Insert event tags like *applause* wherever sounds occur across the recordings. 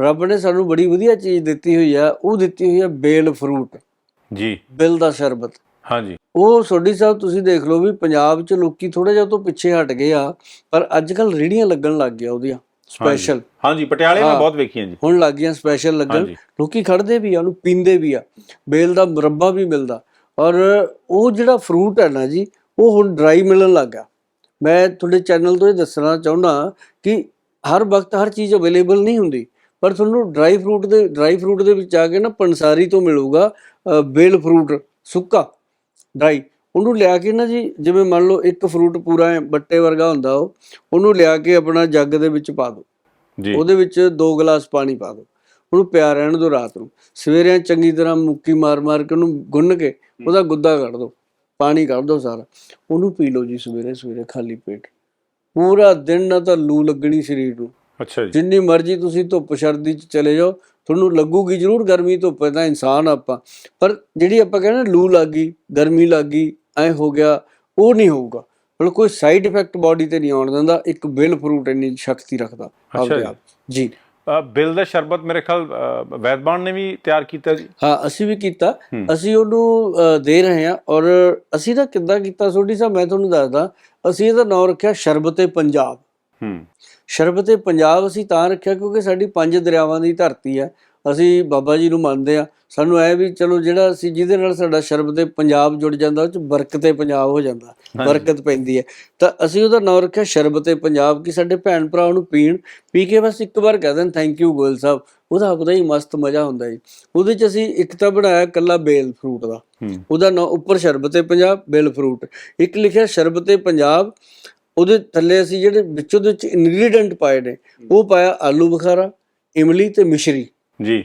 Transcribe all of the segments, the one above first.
ਰੱਬ ਨੇ ਸਾਨੂੰ ਬੜੀ ਵਧੀਆ ਚੀਜ਼ ਦਿੱਤੀ ਹੋਈ ਆ ਉਹ ਦਿੱਤੀ ਹੋਈ ਆ ਬੇਲ ਫਰੂਟ ਜੀ। ਬਿਲ ਦਾ ਸ਼ਰਬਤ। ਹਾਂਜੀ। ਉਹ ਸੋਢੀ ਸਾਹਿਬ ਤੁਸੀਂ ਦੇਖ ਲਓ ਵੀ ਪੰਜਾਬ 'ਚ ਲੋਕੀ ਥੋੜਾ ਜਿਹਾ ਤੋਂ ਪਿੱਛੇ ਹਟ ਗਏ ਆ ਪਰ ਅੱਜ ਕੱਲ ਰੇੜੀਆਂ ਲੱਗਣ ਲੱਗ ਗਿਆ ਉਹਦੀਆਂ ਸਪੈਸ਼ਲ ਹਾਂਜੀ ਪਟਿਆਲੇ ਮੈਂ। ਬਹੁਤ ਵੇਖੀਆਂ ਜੀ। ਹੁਣ ਲੱਗ ਗਈਆਂ ਸਪੈਸ਼ਲ ਲੱਗਣ। ਲੋਕੀ ਖੜਦੇ ਵੀ ਆ ਉਹਨੂੰ ਪੀਂਦੇ ਵੀ ਆ। ਬੇਲ ਦਾ ਮੁਰੱਬਾ ਵੀ ਮਿਲਦਾ। ਔਰ ਉਹ ਜਿਹੜਾ ਫਰੂਟ ਹੈ ਨਾ ਜੀ ਉਹ ਹੁਣ ਡਰਾਈ ਮਿਲਣ ਲੱਗ ਗਿਆ। ਮੈਂ ਤੁਹਾਡੇ ਚੈਨਲ ਤੋਂ ਇਹ ਦੱਸਣਾ ਚਾਹੁੰਦਾ ਕਿ ਹਰ ਵਕਤ ਹਰ ਚੀਜ਼ ਅਵੇਲੇਬਲ ਨਹੀਂ ਹੁੰਦੀ। ਪਰ ਤੁਹਾਨੂੰ ਡਰਾਈ ਫਰੂਟ ਦੇ ਡਰਾਈ ਫਰੂਟ ਦੇ ਵਿੱਚ ਆ ਕੇ ਨਾ ਪੰਸਾਰੀ ਤੋਂ ਮਿਲੂਗਾ ਬੇਲ ਫਰੂਟ ਸੁੱਕਾ ਡਰਾਈ ਉਹਨੂੰ ਲਿਆ ਕੇ ਨਾ ਜੀ ਜਿਵੇਂ ਮੰਨ ਲਓ ਇੱਕ ਫਰੂਟ ਪੂਰਾ ਬੱਟੇ ਵਰਗਾ ਹੁੰਦਾ ਉਹ ਉਹਨੂੰ ਲਿਆ ਕੇ ਆਪਣਾ ਜੱਗ ਦੇ ਵਿੱਚ ਪਾ ਦਿਓ। ਜੀ। ਉਹਦੇ ਵਿੱਚ 2 ਗਲਾਸ ਪਾਣੀ ਪਾ ਦਿਓ। ਉਹਨੂੰ ਪਿਆ ਰਹਿਣ ਦਿਓ ਰਾਤ ਨੂੰ। ਸਵੇਰੇ ਚੰਗੀ ਤਰ੍ਹਾਂ ਮੁੱਕੀ ਮਾਰ ਮਾਰ ਕੇ ਉਹਨੂੰ ਗੁੰਨ ਕੇ ਉਹਦਾ ਗੁੱਦਾ ਕੱਢ ਦਿਓ। ਪਾਣੀ ਕੱਢ ਦਿਓ ਸਾਰਾ। ਉਹਨੂੰ ਪੀ ਲਓ ਜੀ ਸਵੇਰੇ ਸਵੇਰੇ ਖਾਲੀ ਪੇਟ। ਪੂਰਾ ਦਿਨ ਨਾ ਤਾਂ ਲੂ ਲੱਗਣੀ ਸਰੀਰ ਨੂੰ। ਅੱਛਾ ਜੀ। ਜਿੰਨੀ ਮਰਜ਼ੀ ਤੁਸੀਂ ਧੁੱਪ ਸਰਦੀ ਚ ਚਲੇ ਜਾਓ ਤੁਹਾਨੂੰ ਲੱਗੂਗੀ ਜ਼ਰੂਰ ਗਰਮੀ ਧੁੱਪ ਹੈ ਤਾਂ ਇਨਸਾਨ ਆਪਾਂ। ਪਰ ਜਿਹੜੀ ਆਪਾਂ ਕਹਿੰਦੇ ਨਾ ਲੂ ਲੱਗ ਗਈ ਗਰਮੀ ਲੱਗ ਗਈ ਐ ਹੋ ਗਿਆ ਉਹ ਨਹੀਂ ਹੋਊਗਾ। ਮਤਲਬ ਕੋਈ ਸਾਈਡ ਇਫੈਕਟ ਬਾਡੀ ਤੇ ਨਹੀਂ ਆਉਣ ਦਿੰਦਾ ਇੱਕ ਬਿਲ ਫਰੂਟ ਇੰਨੀ ਸ਼ਕਤੀ ਰੱਖਦਾ ਆਪਦੇ। ਆਪ ਜੀ। ਬਿਲ ਦਾ ਸ਼ਰਬਤ ਮੇਰੇ ਖਿਆਲ ਵੈਦਬਾਨ ਨੇ ਵੀ ਤਿਆਰ ਕੀਤਾ ਜੀ? ਹਾਂ ਅਸੀਂ ਵੀ ਕੀਤਾ। ਅਸੀਂ ਉਹਨੂੰ ਦੇ ਰਹੇ ਹਾਂ ਔਰ ਅਸੀਂ ਨਾ ਕਿੱਦਾਂ ਕੀਤਾ ਸੋਢੀ ਸਾਹਿਬ ਮੈਂ ਤੁਹਾਨੂੰ ਦੱਸਦਾ ਅਸੀਂ ਇਹਦਾ ਨਾਮ ਰੱਖਿਆ ਸ਼ਰਬਤੇ ਪੰਜਾਬ। ਹੂੰ। ਸ਼ਰਬਤੇ ਪੰਜਾਬ ਅਸੀਂ ਤਾਂ ਰੱਖਿਆ ਕਿਉਂਕਿ ਸਾਡੀ ਪੰਜ ਦਰਿਆਵਾਂ ਦੀ ਧਰਤੀ ਹੈ। ਅਸੀਂ ਬਾਬਾ ਜੀ ਨੂੰ ਮੰਨਦੇ ਆ ਸਾਨੂੰ ਐ ਵੀ ਚਲੋ ਜਿਹੜਾ ਅਸੀਂ ਜਿਹਦੇ ਨਾਲ ਸਾਡਾ ਸ਼ਰਬਤੇ ਪੰਜਾਬ ਜੁੜ ਜਾਂਦਾ ਉਹ ਚ ਬਰਕਤੇ ਪੰਜਾਬ ਹੋ ਜਾਂਦਾ। ਬਰਕਤ ਪੈਂਦੀ ਹੈ। ਤਾਂ ਅਸੀਂ ਉਹਦਾ ਨਾਮ ਰੱਖਿਆ ਸ਼ਰਬਤੇ ਪੰਜਾਬ ਕਿ ਸਾਡੇ ਭੈਣ ਭਰਾ ਉਹਨੂੰ ਪੀਣ ਪੀ ਕੇ ਬਸ ਇੱਕ ਵਾਰ ਕਹਿ ਦੇਣ ਥੈਂਕ ਯੂ ਗੋਇਲ ਸਾਹਿਬ। ਉਹਦਾ ਆਪਦਾ ਹੀ ਮਸਤ ਮਜ਼ਾ ਹੁੰਦਾ ਜੀ। ਉਹਦੇ ਚ ਅਸੀਂ ਇੱਕ ਤਾਂ ਬਣਾਇਆ ਕੱਲਾ ਬੇਲ ਫਰੂਟ ਦਾ। ਉਹਦਾ ਨਾਂ ਉੱਪਰ ਸ਼ਰਬਤੇ ਪੰਜਾਬ ਬੇਲ ਫਰੂਟ। ਇੱਕ ਲਿਖਿਆ ਸ਼ਰਬਤੇ ਪੰਜਾਬ ਉਹਦੇ ਥੱਲੇ ਅਸੀਂ ਜਿਹੜੇ ਵਿੱਚੋਂ ਦੇ ਵਿੱਚ ਇਨਗਰੀਡੀਐਂਟ ਪਾਏ ਨੇ ਉਹ ਪਾਇਆ ਆਲੂ ਬੁਖਾਰਾ ਇਮਲੀ ਤੇ ਮਿਸ਼ਰੀ। ਜੀ।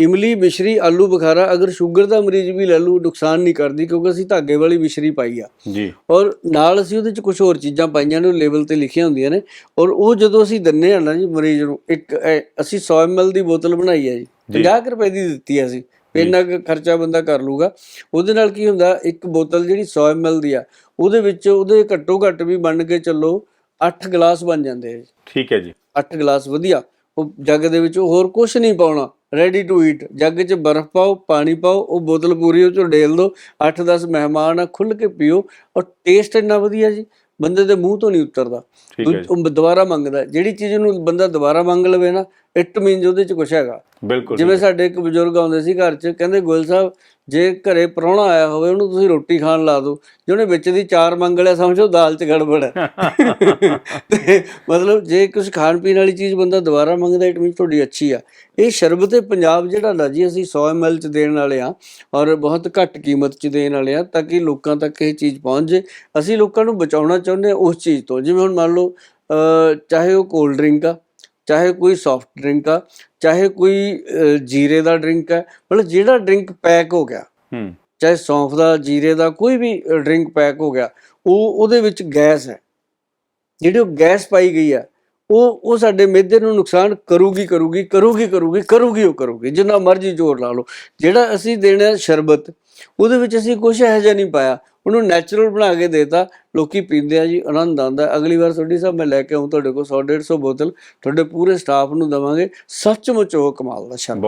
ਇਮਲੀ ਮਿਸ਼ਰੀ ਆਲੂ ਬੁਖਾਰਾ ਅਗਰ ਸ਼ੂਗਰ ਦਾ ਮਰੀਜ਼ ਵੀ ਲੈ ਲੂ ਨੁਕਸਾਨ ਨਹੀਂ ਕਰਦੀ ਕਿਉਂਕਿ ਅਸੀਂ ਧਾਗੇ ਵਾਲੀ ਮਿਸ਼ਰੀ ਪਾਈ ਆ। ਜੀ। ਔਰ ਨਾਲ ਅਸੀਂ ਉਹਦੇ ਚ ਕੁਝ ਹੋਰ ਚੀਜ਼ਾਂ ਪਾਈਆਂ ਨੇ ਉਹ ਲੇਬਲ ਤੇ ਲਿਖੀਆਂ ਹੁੰਦੀਆਂ ਨੇ। ਔਰ ਉਹ ਜਦੋਂ ਅਸੀਂ ਦਿੰਨੇ ਆ ਨਾ ਜੀ ਮਰੀਜ਼ ਨੂੰ ਇੱਕ ਅਸੀਂ 100 ml ਦੀ ਬੋਤਲ ਬਣਾਈ ਹੈ ਜੀ ਜੀ। 50 ਕੁ ਰੁਪਏ ਦੀ ਦਿੱਤੀ ਹੈ ਅਸੀਂ। ਇੰਨਾ ਕੁ ਖਰਚਾ ਬੰਦਾ ਕਰ ਲੂਗਾ ਉਹਦੇ ਨਾਲ ਕੀ ਹੁੰਦਾ ਇੱਕ ਬੋਤਲ ਜਿਹੜੀ 100 ml ਦੀ ਆ ਉਹਦੇ ਵਿੱਚ ਉਹਦੇ ਘੱਟੋ ਘੱਟ ਵੀ ਬਣ ਕੇ ਚੱਲੋ 8 ਗਲਾਸ ਬਣ ਜਾਂਦੇ ਆ ਜੀ। ਠੀਕ ਹੈ ਜੀ। 8 ਗਲਾਸ ਵਧੀਆ। ਉਹ ਜੱਗ ਦੇ ਵਿੱਚ ਹੋਰ ਕੁਝ ਨਹੀਂ ਪਾਉਣਾ। ਰੈਡੀ ਟੂ ਈਟ ਜੱਗ 'ਚ ਬਰਫ਼ ਪਾਓ ਪਾਣੀ ਪਾਓ ਉਹ ਬੋਤਲ ਪੂਰੀ ਉਹ 'ਚੋਂ ਡੇਲ ਦਿਓ 8-10 ਮਹਿਮਾਨ ਆ ਖੁੱਲ ਕੇ ਪੀਓ। ਔਰ ਟੇਸਟ ਇੰਨਾ ਵਧੀਆ ਜੀ। ਬੰਦੇ ਦੇ ਮੂੰਹ ਤੋਂ ਨਹੀਂ ਉਤਰਦਾ। ਉਹ ਦੁਬਾਰਾ ਮੰਗਦਾ। ਜਿਹੜੀ ਚੀਜ਼ ਨੂੰ ਬੰਦਾ ਦੁਬਾਰਾ ਮੰਗ ਲਵੇ ਨਾ ਇਟ ਮੀਨਸ ਉਹਦੇ 'ਚ ਕੁਝ ਹੈਗਾ। ਬਿਲਕੁਲ ਜਿਵੇਂ ਸਾਡੇ ਇੱਕ ਬਜ਼ੁਰਗ ਆਉਂਦੇ ਸੀ ਘਰ 'ਚ ਕਹਿੰਦੇ ਗੋਇਲ ਸਾਹਿਬ ਜੇ ਘਰੇ ਪ੍ਰਾਹੁਣਾ ਆਇਆ ਹੋਵੇ ਉਹਨੂੰ ਤੁਸੀਂ ਰੋਟੀ ਖਾਣ ਲਾ ਦਿਓ। ਜੇ ਉਹਨੇ ਵਿੱਚ ਦੀ ਚਾਰ ਮੰਗ ਲਿਆ ਸਮਝੋ ਦਾਲ 'ਚ ਗੜਬੜ ਹੈ। *laughs* ਤੇ ਮਤਲਬ ਜੇ ਕੁਝ ਖਾਣ ਪੀਣ ਵਾਲੀ ਚੀਜ਼ ਬੰਦਾ ਦੁਬਾਰਾ ਮੰਗਦਾ ਇਟ ਮੀਨਸ ਤੁਹਾਡੀ ਅੱਛੀ ਆ। ਇਹ ਸ਼ਰਬਤੇ ਪੰਜਾਬ ਜਿਹੜਾ ਨਾ ਜੀ ਅਸੀਂ 100 ml ਚ ਦੇਣ ਵਾਲੇ ਆ ਔਰ ਬਹੁਤ ਘੱਟ ਕੀਮਤ ਚ ਦੇਣ ਵਾਲੇ ਆ ਤਾਂ ਕਿ ਲੋਕਾਂ ਤੱਕ ਇਹ ਚੀਜ਼ ਪਹੁੰਚ ਜੇ। ਅਸੀਂ ਲੋਕਾਂ ਨੂੰ ਬਚਾਉਣਾ ਚਾਹੁੰਦੇ ਉਸ ਚੀਜ਼ ਤੋਂ। ਜਿਵੇਂ ਹੁਣ ਮੰਨ ਲਓ ਚਾਹੇ ਉਹ ਕੋਲਡ ਡਰਿੰਕ ਆ ਚਾਹੇ ਕੋਈ ਸੌਫਟ ਡਰਿੰਕ ਆ ਚਾਹੇ ਕੋਈ ਜੀਰੇ ਦਾ ਡਰਿੰਕ ਆ ਮਤਲਬ ਜਿਹੜਾ ਡਰਿੰਕ ਪੈਕ ਹੋ ਗਿਆ ਹੂੰ। ਚਾਹੇ ਸੌਂਫ ਦਾ ਜੀਰੇ ਦਾ ਕੋਈ ਵੀ ਡਰਿੰਕ ਪੈਕ ਹੋ ਗਿਆ ਉਹ ਉਹਦੇ ਵਿੱਚ ਗੈਸ ਹੈ। ਜਿਹੜੀ ਉਹ ਗੈਸ ਪਾਈ ਗਈ ਹੈ ਉਹ ਉਹ ਸਾਡੇ ਮਿਹਦੇ ਨੂੰ ਨੁਕਸਾਨ ਕਰੂਗੀ ਕਰੂਗੀ ਕਰੂਗੀ ਕਰੂਗੀ ਕਰੂਗੀ, ਉਹ ਕਰੂਗੀ। ਜਿੰਨਾ ਮਰਜ਼ੀ ਜ਼ੋਰ ਲਾ ਲਓ। ਜਿਹੜਾ ਅਸੀਂ ਦੇਣਾ ਸ਼ਰਬਤ, ਉਹਦੇ ਵਿੱਚ ਅਸੀਂ ਕੁਝ ਇਹੋ ਜਿਹਾ ਨਹੀਂ ਪਾਇਆ। ਉਹਨੂੰ ਨੈਚੁਰਲ ਬਣਾ ਕੇ ਦੇਤਾ। ਲੋਕੀ ਪੀਂਦੇ ਆ ਜੀ, ਆਨੰਦ ਆਉਂਦਾ। ਅਗਲੀ ਵਾਰ ਤੁਹਾਡੀ ਸਾਹਿਬ ਮੈਂ ਲੈ ਕੇ ਆਉਂ ਤੁਹਾਡੇ ਕੋਲ 100 150 ਬੋਤਲ। ਤੁਹਾਡੇ ਪੂਰੇ ਸਟਾਫ ਨੂੰ ਦਵਾਂਗੇ। ਸੱਚਮੁੱਚ ਉਹ ਕਮਾਲ ਦਾ ਸ਼ਰਬਤ।